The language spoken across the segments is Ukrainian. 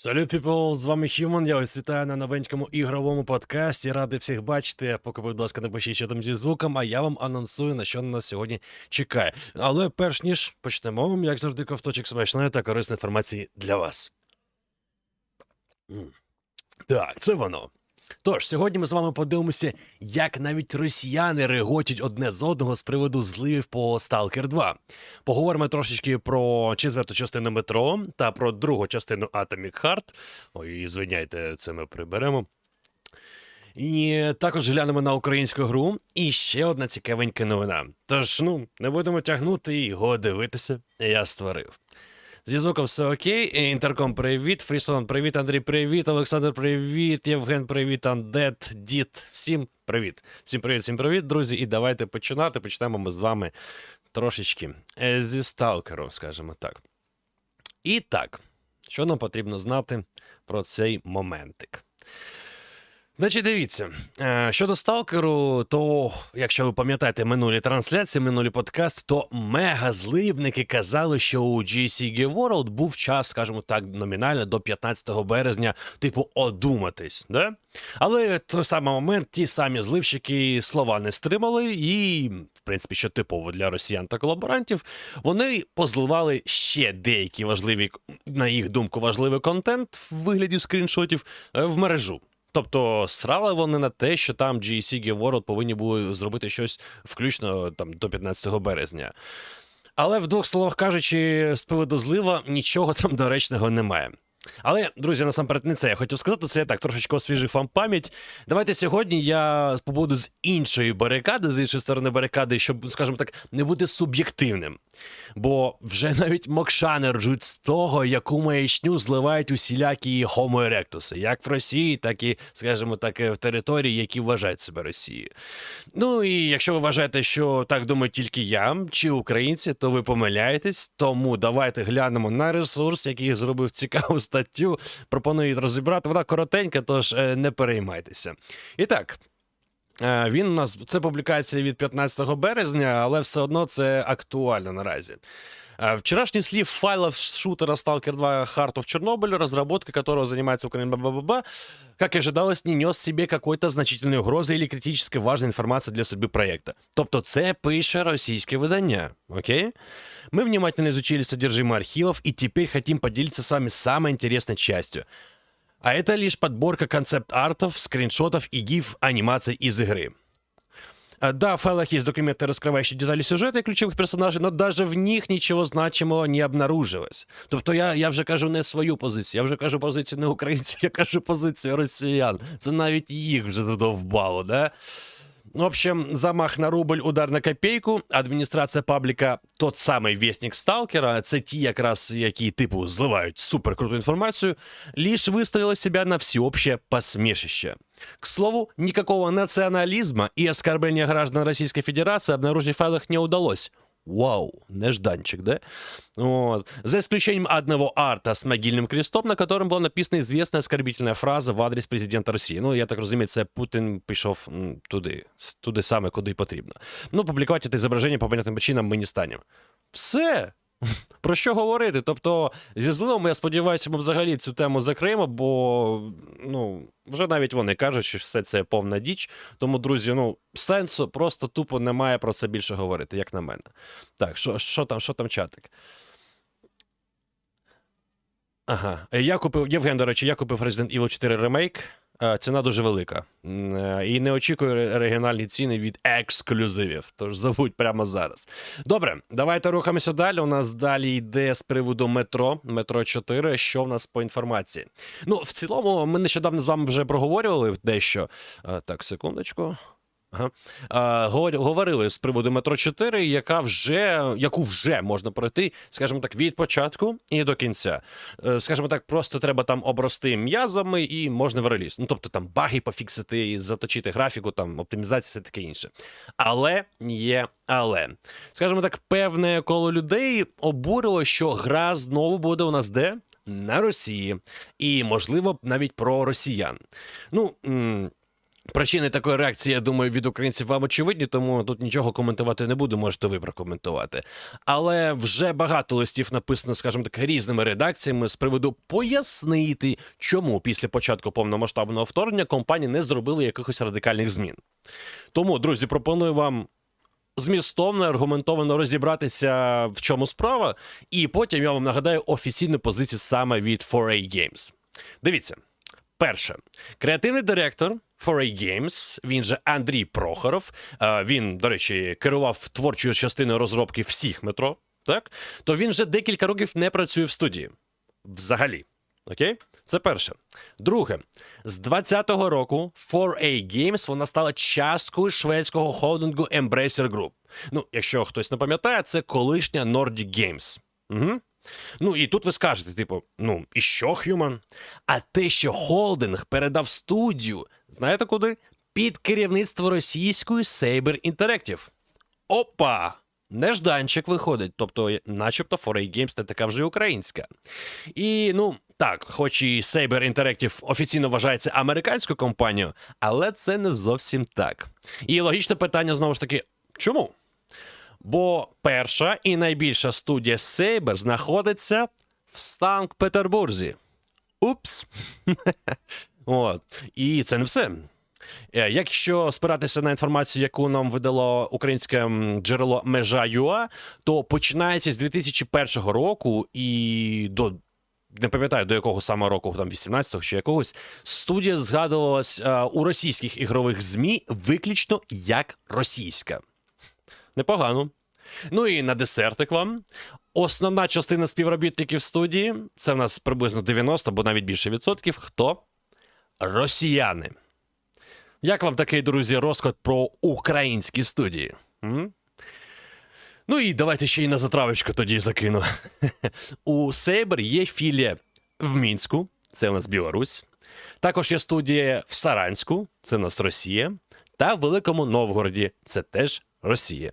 Салют, піпл! з вами Хімон. я ось вітаю на новенькому ігровому подкасті. Радий всіх бачити. Поки, будь ласка, напишіть, що там зі звуком, а я вам анонсую, на що нас сьогодні чекає. Але перш ніж почнемо, як завжди, ковточок смачної та корисної інформації для вас. Так, це воно. Тож, сьогодні ми з вами подивимося, як навіть росіяни регочуть одне з одного з приводу зливів по Stalker 2. Поговоримо трошечки про четверту частину метро та про другу частину Atomic Heart. Ой, звиняйте, це ми приберемо. І також глянемо на українську гру. І ще одна цікавенька новина. Тож, ну, не будемо тягнути і його дивитися. Я створив. Зі звуком все окей. Інтерком привіт, Фрісон, привіт, Андрій, привіт, Олександр, привіт, Євген, привіт, Андет, Дід. Всім привіт. Всім привіт, всім привіт, друзі. І давайте починати. Почнемо ми з вами трошечки е, зі сталкером, скажімо так. І так, що нам потрібно знати про цей моментик? Значить, дивіться, е, щодо сталкеру, то якщо ви пам'ятаєте минулі трансляції, минулі подкаст, то мегазливники казали, що у GCG World був час, скажімо так, номінально до 15 березня, типу, одуматись. Да? Але той самий момент ті самі зливщики слова не стримали, і, в принципі, що типово для росіян та колаборантів, вони позливали ще деякі важливі, на їх думку, важливий контент в вигляді скріншотів е, в мережу. Тобто срали вони на те, що там GSC World повинні були зробити щось включно там до 15 березня. Але в двох словах кажучи, з приводу злива нічого там доречного немає. Але, друзі, насамперед не це я хотів сказати, це я так трошечки освіжив вам пам'ять. Давайте сьогодні я побуду з іншої барикади, з іншої сторони барикади, щоб, скажімо так, не бути суб'єктивним. Бо вже навіть мокшани ржуть з того, яку маячню зливають усілякі erectus, як в Росії, так і, скажімо так, в території, які вважають себе Росією. Ну і якщо ви вважаєте, що так думаю тільки я чи українці, то ви помиляєтесь. Тому давайте глянемо на ресурс, який зробив цікаву статтю. Пропоную її розібрати. Вона коротенька, тож е, не переймайтеся. І так. Е, Він у нас це публікація від 15 березня, але все одно це актуально наразі. Э, Вчерашний слив файлов шутера Stalker 2 Heart of Chernobyl, разработкой которого занимается Украина, бла-бла-бла, как и ожидалось, не нес себе какой-то значительной угрозы или критической важной информации для судьбы проекта. Тобто це пише російське видання, окей? Мы внимательно изучили содержимое архивов и теперь хотим поделиться с вами самой интересной частью. А это лишь подборка концепт-артов, скриншотов и гиф-анимаций из игры. А, Да, в файлах есть документы, раскрывающие детали сюжета и ключевых персонажей, но даже в них нічого значимого не обнаружилось. Тобто я, я вже кажу не свою позицію, я вже кажу позицію не українців, я кажу позицію росіян. Це навіть їх вже додовбало, да? В общем, замах на рубль, удар на копейку. Адміністрація пабліка тот самий вестник Сталкера, це ті, якраз які типу зливають суперкруту інформацію, лишь виставила себя на всеобщее посмешище. К слову, никакого национализма и оскорбления граждан Российской Федерации обнаружить в файлах не удалось. Вау, нежданчик, да? Вот. За исключением одного арта с могильным крестом, на котором была написана известная оскорбительная фраза в адрес президента Росії. Ну, я так розумію, це Путін пішов туди, туди саме, куди потрібно. Ну, публікувати це зображення по понятним причинам ми не станемо. Все. Про що говорити? Тобто, зі зливом, я сподіваюся, ми взагалі цю тему закриємо, бо ну, вже навіть вони кажуть, що все це повна діч. Тому, друзі, ну, сенсу просто тупо немає про це більше говорити, як на мене. Так, що, що там, що там чатик? Ага. Я купив, Євген, до речі, я купив Resident Evil 4 Remake. Е, Ціна дуже велика. Е, І не очікую оригінальні ціни від ексклюзивів. Тож забудь прямо зараз. Добре, давайте рухаємося далі. У нас далі йде з приводу метро, метро 4. Що в нас по інформації? Ну, в цілому, ми нещодавно з вами вже проговорювали дещо. Е, Так, секундочку. Ага. Е, говорили з приводу метро 4, яка вже, яку вже можна пройти, скажімо так, від початку і до кінця. Е, Скажімо так, просто треба там обрости м'язами і можна в реліз. Ну, тобто там баги пофіксити, і заточити графіку, там оптимізація, все таке інше. Але є але. Скажімо так, певне коло людей обурило, що гра знову буде у нас де? На Росії. І, можливо, навіть про росіян. Ну. Причини такої реакції, я думаю, від українців вам очевидні, тому тут нічого коментувати не буду, можете ви прокоментувати. Але вже багато листів написано, скажімо так, різними редакціями з приводу пояснити, чому після початку повномасштабного вторгнення компанії не зробили якихось радикальних змін. Тому, друзі, пропоную вам змістовно, аргументовано розібратися, в чому справа, і потім я вам нагадаю офіційну позицію саме від 4A Games. Дивіться. Перше, креативний директор 4A Games, він же Андрій Прохоров. е, Він, до речі, керував творчою частиною розробки всіх метро. Так, то він вже декілька років не працює в студії. Взагалі. Окей? Це перше. Друге, з 20-го року 4A Games вона стала часткою шведського холдингу Embracer Group. Ну, якщо хтось не пам'ятає, це колишня Nordic Games. Угу. Ну і тут ви скажете, типу, ну і що, Х'юман? А те, що холдинг передав студію, знаєте куди? Під керівництво російської Saber Interactive. Опа! Нежданчик виходить, тобто, начебто, 4A Games не така вже й українська. І ну так, хоч і Saber Interactive офіційно вважається американською компанією, але це не зовсім так. І логічне питання знову ж таки: чому? Бо перша і найбільша студія Saber знаходиться в Санкт-Петербурзі. Упс. От. І це не все. Е, Якщо спиратися на інформацію, яку нам видало українське джерело Межа.ua, то починається з 2001 року і до. Не пам'ятаю, до якого саме року, там 18-го чи якогось, студія згадувалась е, у російських ігрових ЗМІ виключно як російська. Непогано. Ну і на десертик вам. Основна частина співробітників студії це в нас приблизно 90 або навіть більше відсотків. Хто? Росіяни. Як вам такий, друзі, розклад про українські студії? М? Ну і давайте ще й на затравочку тоді закину. У Сейбер є філія в Мінську, це у нас Білорусь. Також є студія в Саранську, це у нас Росія. Та в Великому Новгороді, це теж Росія.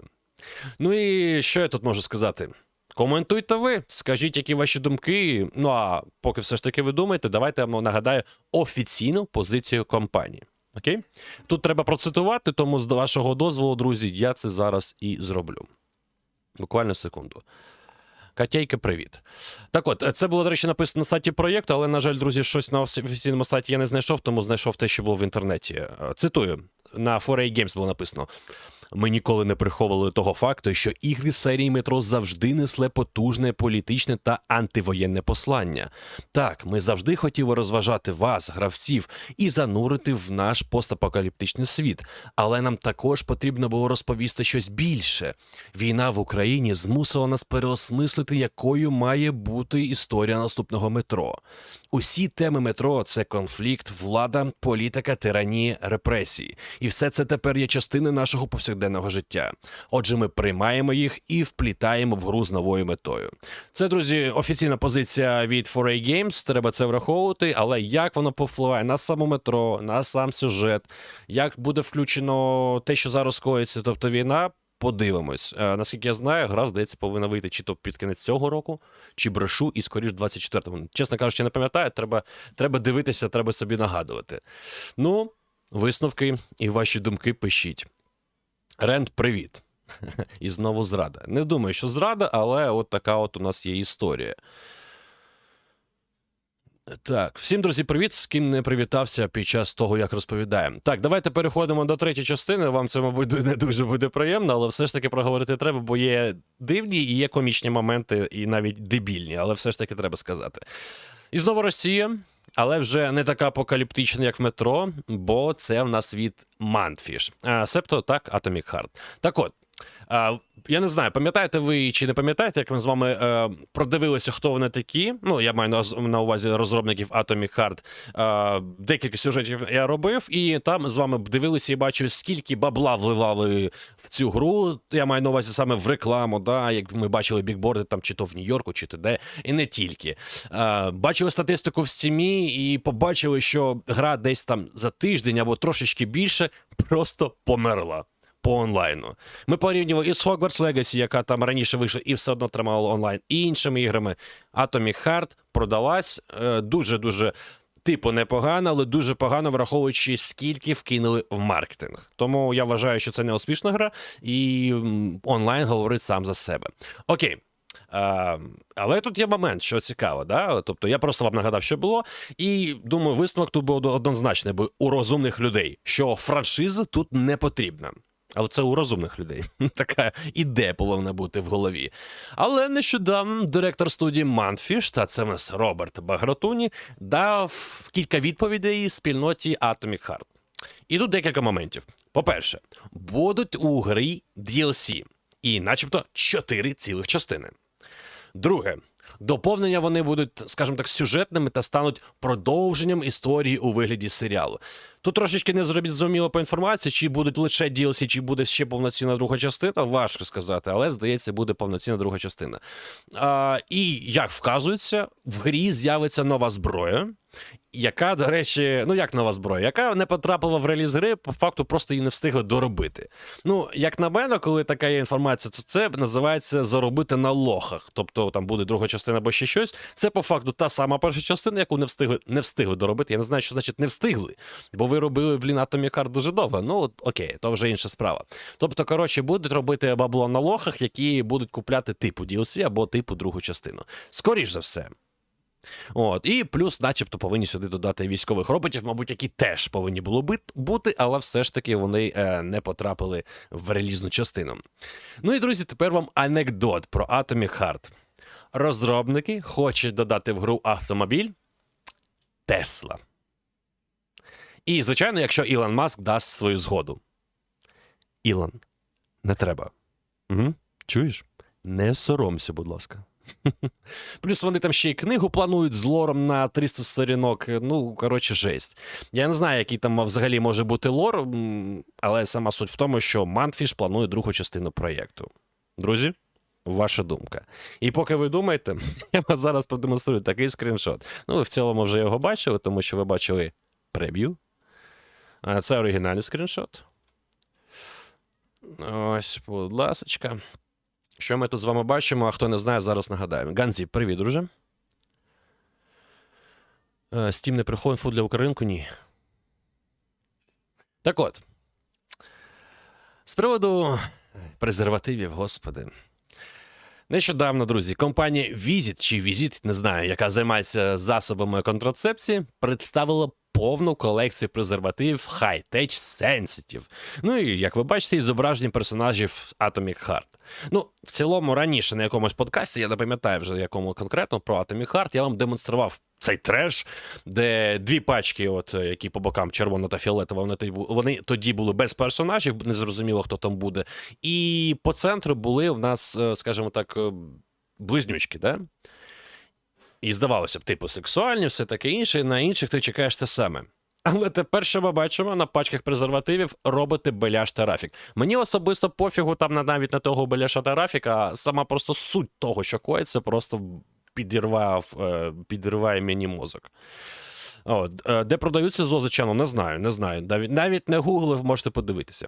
Ну і що я тут можу сказати? Коментуйте ви, скажіть, які ваші думки. Ну а поки все ж таки ви думаєте, давайте я вам нагадаю офіційну позицію компанії. Окей? Тут треба процитувати, тому з вашого дозволу, друзі, я це зараз і зроблю. Буквально секунду. Катяйка, привіт. Так от, це було, до речі, написано на сайті проєкту, але, на жаль, друзі, щось на офіційному сайті я не знайшов, тому знайшов те, що було в інтернеті. Е, Цитую: на 4A Games було написано. Ми ніколи не приховували того факту, що ігри серії метро завжди несли потужне політичне та антивоєнне послання. Так, ми завжди хотіли розважати вас, гравців, і занурити в наш постапокаліптичний світ. Але нам також потрібно було розповісти щось більше. Війна в Україні змусила нас переосмислити, якою має бути історія наступного метро. Усі теми метро це конфлікт, влада, політика, тиранія, репресії. І все це тепер є частиною нашого повсякденного життя. Отже, ми приймаємо їх і вплітаємо в гру з новою метою. Це, друзі, офіційна позиція від 4A Games, Треба це враховувати. Але як воно повпливає на само метро, на сам сюжет, як буде включено те, що зараз коїться, тобто війна. Подивимось. Е, наскільки я знаю, гра, здається, повинна вийти чи то під кінець цього року, чи брешу, і скоріш 24-му. Чесно кажучи, не пам'ятаю, треба, треба дивитися, треба собі нагадувати. Ну, висновки і ваші думки пишіть. Ренд, привіт. І знову зрада. Не думаю, що зрада, але от така от у нас є історія. Так, всім, друзі, привіт. З ким не привітався під час того, як розповідаємо. Так, давайте переходимо до третьої частини. Вам це, мабуть, не дуже буде приємно, але все ж таки проговорити треба, бо є дивні і є комічні моменти, і навіть дебільні, але все ж таки треба сказати. І знову Росія, але вже не така апокаліптична, як в метро, бо це в нас від Мантфіш. А, Себто так, Atomic Heart. Так от. Я не знаю, пам'ятаєте ви чи не пам'ятаєте, як ми з вами е, продивилися, хто вони такі. Ну, я маю на, увазі розробників Atomic Heart. Декілька сюжетів я робив, і там з вами дивилися і бачили, скільки бабла вливали в цю гру. Я маю на увазі саме в рекламу, да, як ми бачили бікборди там, чи то в Нью-Йорку, чи то де, і не тільки. Бачили статистику в стімі і побачили, що гра десь там за тиждень або трошечки більше просто померла по онлайну. Ми порівнювали із Hogwarts Legacy, яка там раніше вийшла і все одно тримала онлайн, і іншими іграми. Atomic Heart продалась е, дуже-дуже типу непогано, але дуже погано, враховуючи, скільки вкинули в маркетинг. Тому я вважаю, що це не успішна гра, і онлайн говорить сам за себе. Окей. А, але тут є момент, що цікаво, да? тобто я просто вам нагадав, що було, і думаю, висновок тут був однозначний, бо у розумних людей, що франшиза тут не потрібна. Але це у розумних людей. Така ідея повинна бути в голові. Але нещодавно директор студії Манфіш, та це в нас Роберт Багратуні, дав кілька відповідей спільноті Atomic Heart. І тут декілька моментів. По-перше, будуть у грі DLC, і начебто чотири цілих частини. Друге, доповнення вони будуть, скажімо так, сюжетними та стануть продовженням історії у вигляді серіалу. Тут трошечки не зрозуміло по інформації, чи будуть лише DLC, чи буде ще повноцінна друга частина. Важко сказати, але здається, буде повноцінна друга частина. А, і як вказується, в грі з'явиться нова зброя. Яка, до речі, ну як нова зброя, яка не потрапила в реліз гри, по факту просто її не встигли доробити. Ну, як на мене, коли така є інформація, то це називається заробити на лохах. Тобто там буде друга частина або ще щось. Це по факту та сама перша частина, яку не встигли не встигли доробити. Я не знаю, що значить не встигли. Бо ви робили, блін, Heart дуже довго. Ну, окей, то вже інша справа. Тобто, коротше, будуть робити бабло на лохах, які будуть купляти типу DLC або типу другу частину. Скоріш за все. От, і плюс, начебто, повинні сюди додати військових роботів, мабуть, які теж повинні було бути, але все ж таки вони е, не потрапили в релізну частину. Ну і друзі, тепер вам анекдот про Atomic Heart. Розробники хочуть додати в гру автомобіль Тесла. І, звичайно, якщо Ілон Маск дасть свою згоду. Ілон, не треба. Угу. Чуєш? Не соромся, будь ласка. Плюс вони там ще й книгу планують з лором на 300 сторінок. Ну, коротше, жесть. Я не знаю, який там взагалі може бути лор, але сама суть в тому, що Мантфіш планує другу частину проєкту. Друзі, ваша думка. І поки ви думаєте, я вам зараз продемонструю такий скріншот. Ну, ви в цілому вже його бачили, тому що ви бачили прев'ю. Це оригінальний скріншот. Ось, будь ласочка. Що ми тут з вами бачимо, а хто не знає, зараз нагадаємо. Ганзі, привіт, друже. Е, Steam не приходить інфу для Українку? Ні. Так от. З приводу презервативів, господи. Нещодавно, друзі, компанія Visit чи Visit, не знаю, яка займається засобами контрацепції, представила повну колекцію презервативів High-Tech Sensitive. Ну і як ви бачите, і зображені персонажів Atomic Heart. Ну, в цілому, раніше на якомусь подкасті, я не пам'ятаю вже якому конкретно про Atomic Heart, я вам демонстрував цей треш, де дві пачки, от е, які по бокам червона та фіолетова, вони тоді, бу- вони тоді були без персонажів, незрозуміло, хто там буде. І по центру були в нас, е, скажімо так, е, близнючки, да? І здавалося б, типу, сексуальні, все таке інше, і на інших ти чекаєш те саме. Але тепер, що ми бачимо, на пачках презервативів роботи Беляш та Рафік. Мені особисто пофігу там на навіть на того Беляша та Рафіка, а сама просто суть того, що коїться, просто підірвав, е, підриває мені мозок. От, е, де продаються зозичану, не знаю, не знаю. Навіть не гуглив, можете подивитися.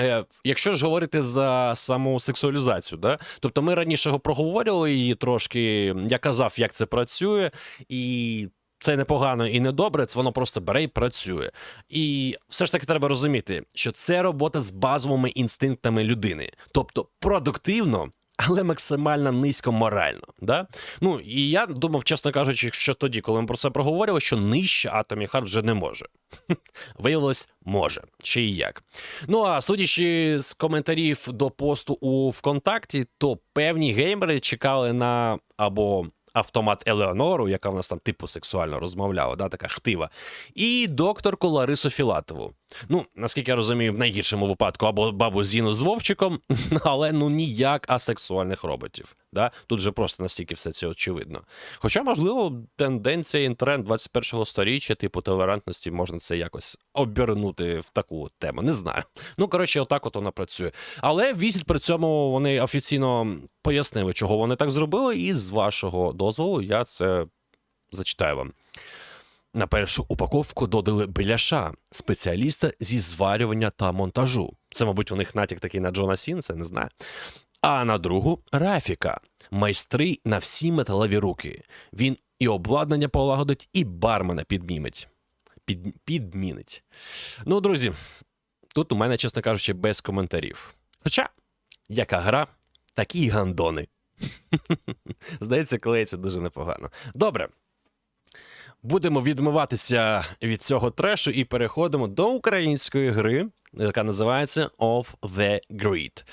Е, якщо ж говорити за саму сексуалізацію, да? тобто ми раніше го проговорювали її трошки, я казав, як це працює, і це непогано і не добре, це воно просто бере і працює. І все ж таки треба розуміти, що це робота з базовими інстинктами людини, тобто продуктивно. Але максимально низько морально. Да? Ну і я думав, чесно кажучи, що тоді, коли ми про це проговорили, що нижче Atomic Heart вже не може. Виявилось, може, ще і як. Ну а судячи з коментарів до посту у ВКонтакті, то певні геймери чекали на або автомат Елеонору, яка в нас там типу сексуально розмовляла, да, така хтива, і докторку Ларису Філатову. Ну, наскільки я розумію, в найгіршому випадку або бабу Зіну з Вовчиком, але ну ніяк асексуальних роботів. Да? Тут же просто настільки все це очевидно. Хоча, можливо, тенденція і тренд 21-го сторіччя, типу толерантності, можна це якось обернути в таку тему. Не знаю. Ну, коротше, отак от вона працює. Але візит при цьому вони офіційно пояснили, чого вони так зробили, і з вашого дозволу я це зачитаю вам. На першу упаковку додали беляша, спеціаліста зі зварювання та монтажу. Це, мабуть, у них натяк такий на Джона Сінса, не знаю. А на другу Рафіка, майстри на всі металеві руки. Він і обладнання полагодить, і бармена підмімить. Під, підмінить. Ну, друзі, тут у мене, чесно кажучи, без коментарів. Хоча, яка гра, такі гандони. Здається, клеїться дуже непогано. Добре. Будемо відмиватися від цього трешу і переходимо до української гри, яка називається Of the Grid.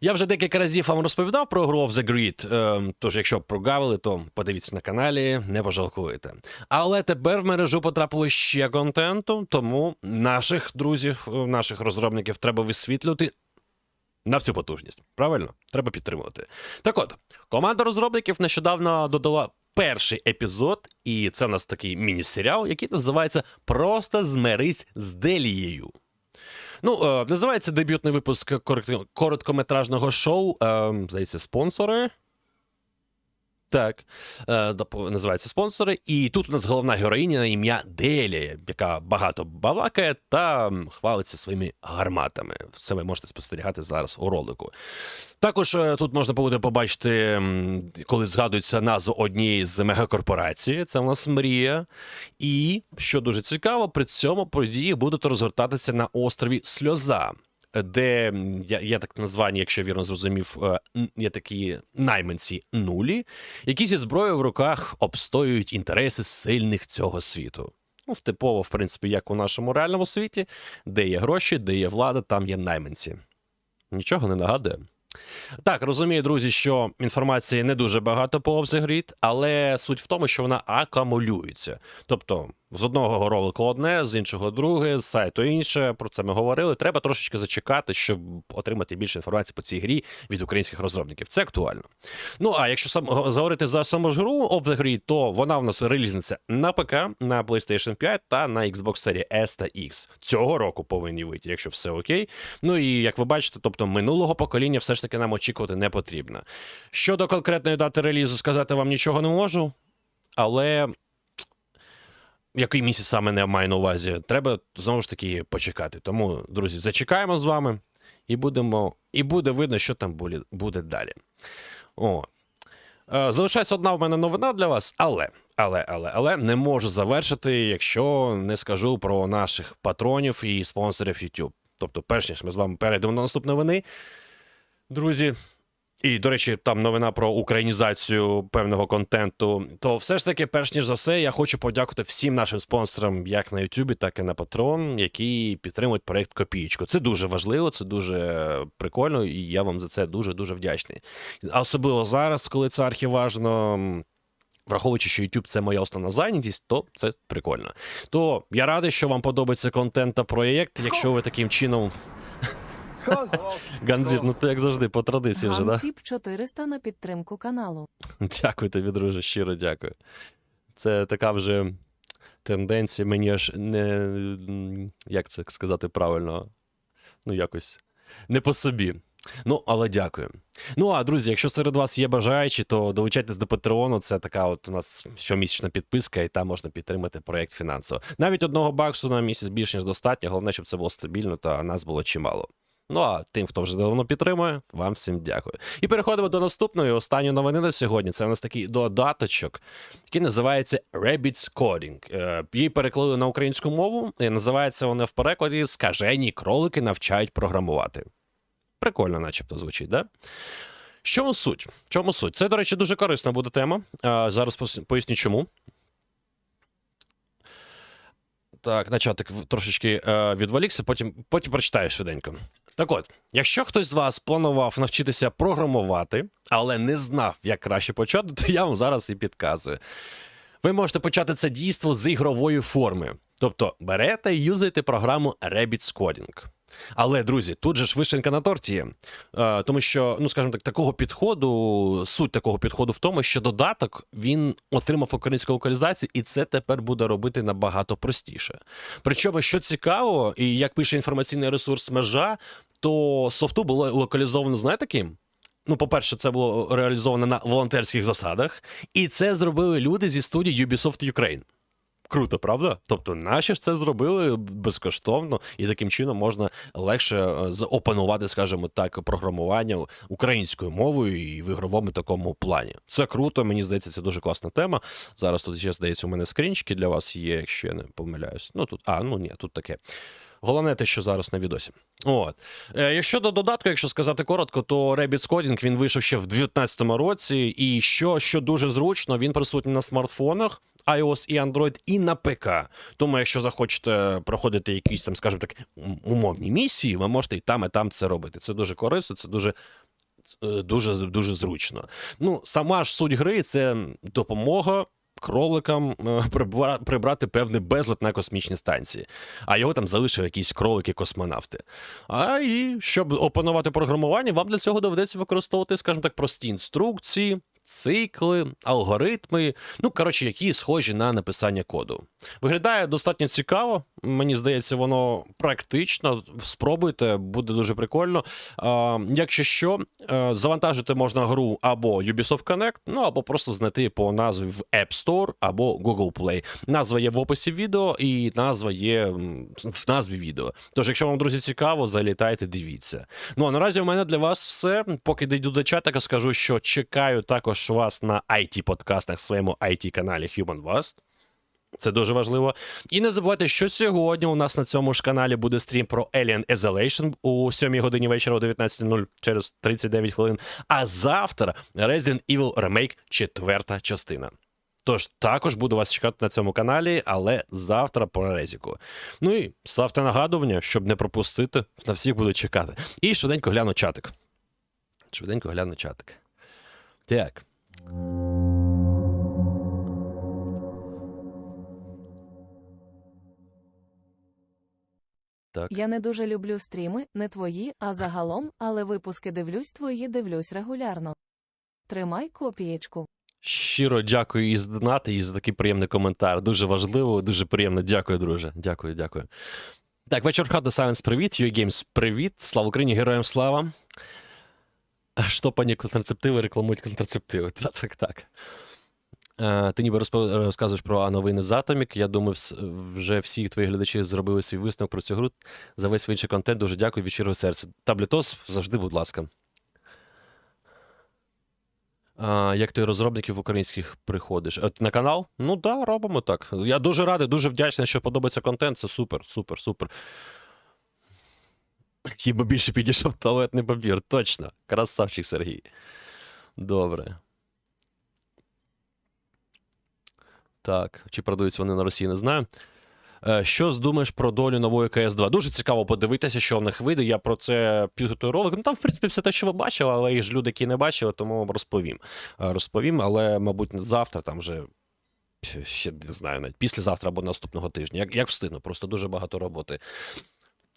Я вже декілька разів вам розповідав про гру Of the Grid, е, тож якщо прогавили, то подивіться на каналі, не пожалкуєте. Але тепер в мережу потрапило ще контенту, тому наших друзів, е, наших розробників треба висвітлювати на всю потужність. Правильно? Треба підтримувати. Так от, команда розробників нещодавно додала перший епізод, і це у нас такий міні-серіал, який називається Просто змирись з Делією. Ну, е, називається дебютний випуск коротко- короткометражного шоу. Е, здається, спонсори. Так, е, називається спонсори. І тут у нас головна героїня на ім'я Делія, яка багато балакає та хвалиться своїми гарматами. Це ви можете спостерігати зараз у ролику. Також е, тут можна буде побачити, коли згадується назва однієї з мегакорпорацій. Це у нас мрія. І що дуже цікаво, при цьому події будуть розгортатися на острові Сльоза. Де є так названі, якщо я вірно зрозумів, е, є такі найманці нулі, які зі зброєю в руках обстоюють інтереси сильних цього світу. Ну, типово, в принципі, як у нашому реальному світі, де є гроші, де є влада, там є найманці. Нічого не нагадує. Так, розумію, друзі, що інформації не дуже багато по Obsegrid, але суть в тому, що вона акумулюється. Тобто, з одного ролику одне, з іншого друге, з сайту інше. Про це ми говорили. Треба трошечки зачекати, щоб отримати більше інформації по цій грі від українських розробників. Це актуально. Ну а якщо сам говорити за саму ж гру Obsegrid, то вона в нас релізниця на ПК, на PlayStation 5 та на Xbox серії S та X. Цього року повинні вийти, якщо все окей. Ну і як ви бачите, тобто минулого покоління все ж таки нам очікувати не потрібно. Щодо конкретної дати релізу, сказати вам нічого не можу, але. Який місяць саме не маю на увазі, треба знову ж таки почекати. Тому, друзі, зачекаємо з вами і будемо. І буде видно, що там буде, буде далі. О. Е, Залишається одна в мене новина для вас, але, але, але, але не можу завершити, якщо не скажу про наших патронів і спонсорів YouTube. Тобто, перш ніж ми з вами перейдемо до наступної новини, друзі. І, до речі, там новина про українізацію певного контенту. То все ж таки, перш ніж за все, я хочу подякувати всім нашим спонсорам, як на Ютубі, так і на Patreon, які підтримують проект Копієчку. Це дуже важливо, це дуже прикольно, і я вам за це дуже дуже вдячний. А особливо зараз, коли це архіважно. Враховуючи, що YouTube це моя основна зайнятість, то це прикольно. То я радий, що вам подобається контент та проєкт. Якщо ви таким чином Ганзіп, ну ти як завжди, по традиції вже, да? Гамціп 400 на підтримку каналу. Дякую тобі, друже, щиро дякую. Це така вже тенденція, мені аж не. Як це сказати правильно? Ну, якось не по собі. Ну, але дякую. Ну, а друзі, якщо серед вас є бажаючі, то долучайтесь до Патреону. Це така от у нас щомісячна підписка, і там можна підтримати проєкт фінансово. Навіть одного баксу на місяць більш ніж достатньо. Головне, щоб це було стабільно, та нас було чимало. Ну а тим, хто вже давно підтримує, вам всім дякую. І переходимо до наступної останньої новини на сьогодні. Це у нас такий додаточок, який називається Rabbids Coding. Е, Її переклали на українську мову, і називається вона в перекладі Скажені кролики навчають програмувати. Прикольно, начебто, звучить, да? Чому суть? Чому суть? Це, до речі, дуже корисна буде тема. Зараз поясню чому. Так, начаток трошечки е, відволікся, потім, потім прочитаю швиденько. Так от, якщо хтось з вас планував навчитися програмувати, але не знав, як краще почати, то я вам зараз і підказую. Ви можете почати це дійство з ігрової форми. Тобто берете і юзаєте програму Rabbids Coding. Але, друзі, тут же ж вишенька на торті є. Е, тому що, ну скажімо так, такого підходу, суть такого підходу в тому, що додаток він отримав українську локалізацію, і це тепер буде робити набагато простіше. Причому, що цікаво, і як пише інформаційний ресурс межа, то софту було локалізовано, знаєте ким? Ну, по-перше, це було реалізовано на волонтерських засадах, і це зробили люди зі студії Ubisoft Ukraine. Круто, правда? Тобто, наші ж це зробили безкоштовно, і таким чином можна легше е, опанувати, скажімо так, програмування українською мовою і в ігровому такому плані. Це круто, мені здається, це дуже класна тема. Зараз тут ще здається, у мене скрінчики для вас є, якщо я не помиляюсь. Ну тут, а ну ні, тут таке. Головне те, що зараз на відосі. От. Е, якщо до додатку, якщо сказати коротко, то Rabbids Coding він вийшов ще в 2019 році, і що, що дуже зручно, він присутній на смартфонах. iOS і Android і на ПК. Тому, якщо захочете проходити якісь там, скажімо так, умовні місії, ви можете і там, і там це робити. Це дуже корисно, це дуже. е, Дуже дуже зручно. Ну, сама ж суть гри це допомога кроликам е, прибра- прибрати певний безлад на космічній станції, а його там залишив якісь кролики-космонавти. А і щоб опанувати програмування, вам для цього доведеться використовувати, скажімо так, прості інструкції, цикли, алгоритми, ну коротше, які схожі на написання коду. Виглядає достатньо цікаво. Мені здається, воно практично. Спробуйте, буде дуже прикольно. А, якщо що, е, завантажити можна гру або Ubisoft Connect, ну або просто знайти по назві в App Store або Google Play. Назва є в описі відео, і назва є в назві відео. Тож, якщо вам, друзі, цікаво, залітайте, дивіться. Ну а наразі у мене для вас все. Поки дійду до чатика, скажу, що чекаю також вас на it подкастах в своєму it каналі Human Vast. Це дуже важливо. І не забувайте, що сьогодні у нас на цьому ж каналі буде стрім про Alien Isolation у 7 годині вечора о 19.00 через 39 хвилин. А завтра Resident Evil Remake четверта частина. Тож також буду вас чекати на цьому каналі, але завтра по резіку. Ну і ставте нагадування, щоб не пропустити. На всіх буду чекати. І швиденько гляну чатик. Швиденько гляну чатик. Так. Так. Я не дуже люблю стріми, не твої, а загалом, але випуски дивлюсь твої дивлюсь регулярно. Тримай копієчку. Щиро дякую і за донати, і за такий приємний коментар. Дуже важливо, дуже приємно. Дякую, друже. Дякую, дякую. Так, вечір хата Science, привіт. UA привіт. Слава Україні, героям слава. Штопані контрацептиви рекламують контрацептиви. Так, так, так. Е, ти ніби розказуєш про новини з Atomic. Я думаю, вже всі твої глядачі зробили свій висновок про цю гру. За весь інший контент. Дуже дякую від щирого серця. Таблетос завжди, будь ласка. А, як ти розробників українських приходиш? От на канал? Ну так, да, робимо так. Я дуже радий, дуже вдячний, що подобається контент. Це супер, супер, супер. Хіба більше підійшов туалетний папір, точно. Красавчик Сергій. Добре. Так, чи продаються вони на Росії, не знаю. Е, Що думаєш про долю нової КС-2? Дуже цікаво подивитися, що в них вийде. Я про це підготую ролик. Ну там, в принципі, все те, що ви бачили, але є ж люди, які не бачили, тому розповім. Е, Розповім, але, мабуть, завтра, там вже ще не знаю, навіть післязавтра або наступного тижня. Як, як встигну, просто дуже багато роботи.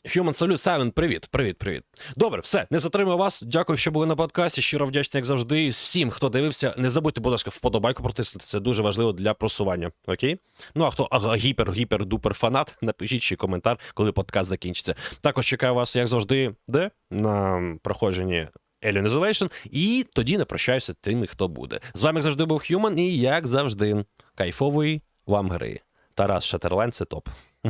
Human Salute Seven, привіт, привіт, привіт. Добре, все, не затримую вас. Дякую, що були на подкасті. Щиро вдячний, як завжди. Всім, хто дивився, не забудьте, будь ласка, вподобайку протиснути. Це дуже важливо для просування. Окей? Ну а хто ага, гіпер, гіпер, дупер фанат, напишіть ще коментар, коли подкаст закінчиться. Також чекаю вас, як завжди, де? На проходженні Alien Isolation. І тоді не прощаюся тими, хто буде. З вами як завжди був Human, і як завжди, кайфової вам гри. Тарас Шатерлен, це топ.